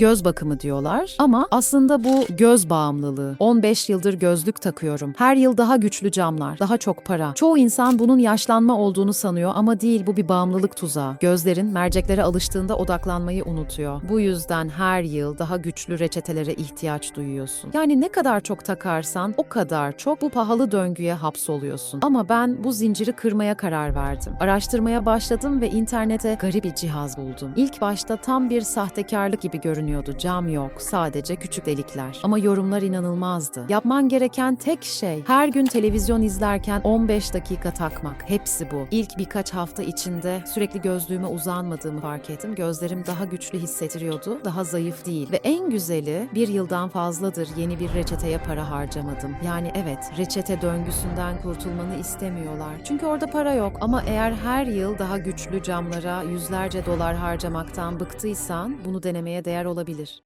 göz bakımı diyorlar ama aslında bu göz bağımlılığı. 15 yıldır gözlük takıyorum. Her yıl daha güçlü camlar, daha çok para. Çoğu insan bunun yaşlanma olduğunu sanıyor ama değil bu bir bağımlılık tuzağı. Gözlerin merceklere alıştığında odaklanmayı unutuyor. Bu yüzden her yıl daha güçlü reçetelere ihtiyaç duyuyorsun. Yani ne kadar çok takarsan o kadar çok bu pahalı döngüye hapsoluyorsun. Ama ben bu zinciri kırmaya karar verdim. Araştırmaya başladım ve internete garip bir cihaz buldum. İlk başta tam bir sahtekarlık gibi görünüyordu. Cam yok, sadece küçük delikler. Ama yorumlar inanılmazdı. Yapman gereken tek şey her gün televizyon izlerken 15 dakika takmak. Hepsi bu. İlk birkaç hafta içinde sürekli gözlüğüme uzanmadığımı fark ettim. Gözlerim daha güçlü hissettiriyordu, daha zayıf değil. Ve en güzeli bir yıldan fazladır yeni bir reçeteye para harcamadım. Yani evet, reçete döngüsünden kurtulmanı istemiyorlar. Çünkü orada para yok. Ama eğer her yıl daha güçlü camlara yüzlerce dolar harcamaktan bıktıysan bunu denemeye değer olabilir.